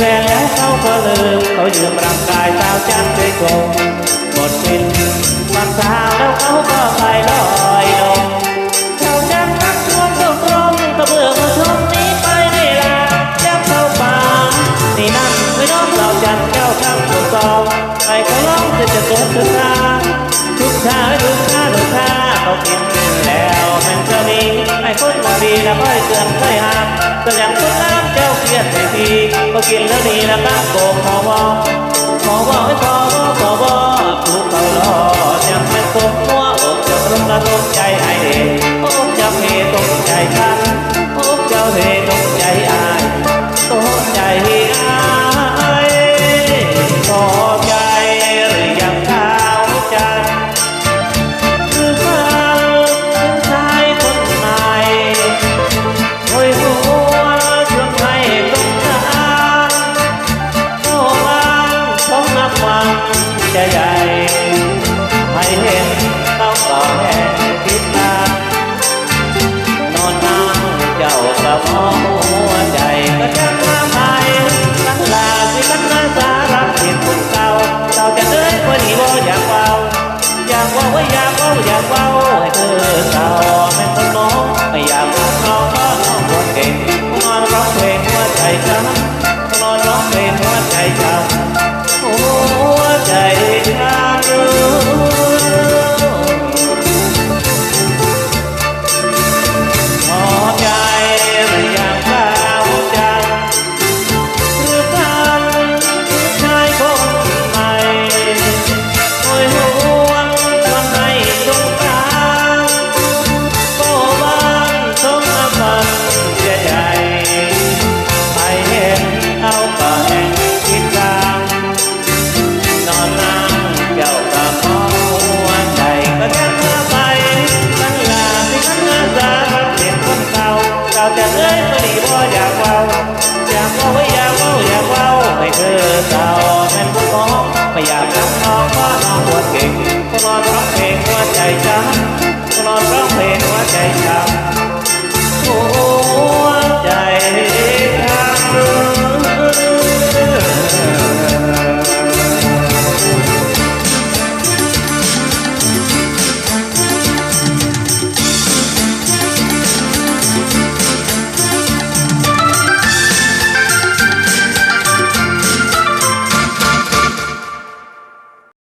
แค่แล้วเขาก็เลิมเขายืมร่างกายสาวจันไปก่นหมดสิ้นวันสาวแล้วเขาก็ไปลอยลงเจ้าจันทักชวนเขาตรงก็เบื่อมาชมนี้ไปในลาจับเขาป่านี่นั่นไม่น้องสาวจันเจ้าข้ามตัวซองไปเขาล้องจะจะเกิดทุกท่าทุกท่าทุกท่าทุกท่าเขากินแล้วมันจะมีไอ้คนดีแล้วค่อยเตือนค่อยห้ามก็ยัง ม่ดีก็กินแล้วดีแล้วก็โกงพอวอขอวอไอ้ขอวอขอวอ เสียงคนร้องเพลงหัวใจจ้าคนร้องเพลงหัวใจจ้า